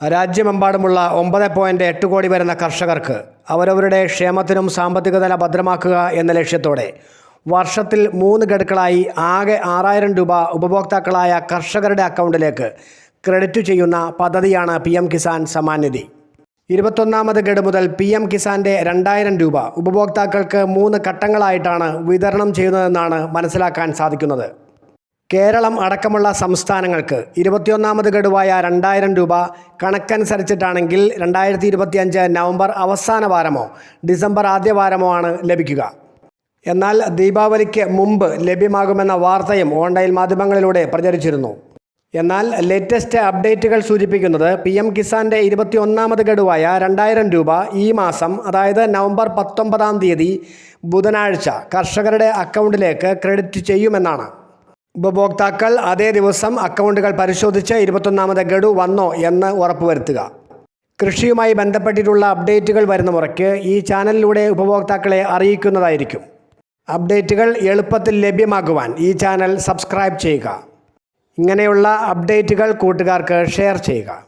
രാജ്യമെമ്പാടുമുള്ള ഒമ്പത് പോയിന്റ് എട്ട് കോടി വരുന്ന കർഷകർക്ക് അവരവരുടെ ക്ഷേമത്തിനും സാമ്പത്തിക നില ഭദ്രമാക്കുക എന്ന ലക്ഷ്യത്തോടെ വർഷത്തിൽ മൂന്ന് ഗഡുക്കളായി ആകെ ആറായിരം രൂപ ഉപഭോക്താക്കളായ കർഷകരുടെ അക്കൗണ്ടിലേക്ക് ക്രെഡിറ്റ് ചെയ്യുന്ന പദ്ധതിയാണ് പി എം കിസാൻ സമ്മാൻ നിധി. ഇരുപത്തൊന്നാമത് ഗഡു മുതൽ പി എം കിസാന്റെ രണ്ടായിരം രൂപ ഉപഭോക്താക്കൾക്ക് മൂന്ന് ഘട്ടങ്ങളായിട്ടാണ് വിതരണം ചെയ്യുന്നതെന്നാണ് മനസ്സിലാക്കാൻ സാധിക്കുന്നത്. കേരളം അടക്കമുള്ള സംസ്ഥാനങ്ങൾക്ക് ഇരുപത്തിയൊന്നാമത് ഗഡുവായ രണ്ടായിരം രൂപ കണക്കനുസരിച്ചിട്ടാണെങ്കിൽ രണ്ടായിരത്തി ഇരുപത്തിയഞ്ച് നവംബർ അവസാന വാരമോ ഡിസംബർ ആദ്യ വാരമോ ആണ് ലഭിക്കുക. എന്നാൽ ദീപാവലിക്ക് മുമ്പ് ലഭ്യമാകുമെന്ന വാർത്തയും ഓൺലൈൻ മാധ്യമങ്ങളിലൂടെ പ്രചരിച്ചിരുന്നു. എന്നാൽ ലേറ്റസ്റ്റ് അപ്ഡേറ്റുകൾ സൂചിപ്പിക്കുന്നത് പി എം കിസാന്റെ ഇരുപത്തിയൊന്നാമത് ഗഡുവായ രണ്ടായിരം രൂപ ഈ മാസം അതായത് നവംബർ പത്തൊമ്പതാം തീയതി ബുധനാഴ്ച കർഷകരുടെ അക്കൗണ്ടിലേക്ക് ക്രെഡിറ്റ് ചെയ്യുമെന്നാണ്. ഉപഭോക്താക്കൾ അതേ ദിവസം അക്കൗണ്ടുകൾ പരിശോധിച്ച് ഇരുപത്തൊന്നാമത് ഗഡു വന്നോ എന്ന് ഉറപ്പുവരുത്തുക. കൃഷിയുമായി ബന്ധപ്പെട്ടിട്ടുള്ള അപ്ഡേറ്റുകൾ വരുന്ന മുറയ്ക്ക് ഈ ചാനലിലൂടെ ഉപഭോക്താക്കളെ അറിയിക്കുന്നതായിരിക്കും. അപ്ഡേറ്റുകൾ എളുപ്പത്തിൽ ലഭ്യമാകുവാൻ ഈ ചാനൽ സബ്സ്ക്രൈബ് ചെയ്യുക. ഇങ്ങനെയുള്ള അപ്ഡേറ്റുകൾ കൂട്ടുകാർക്ക് ഷെയർ ചെയ്യുക.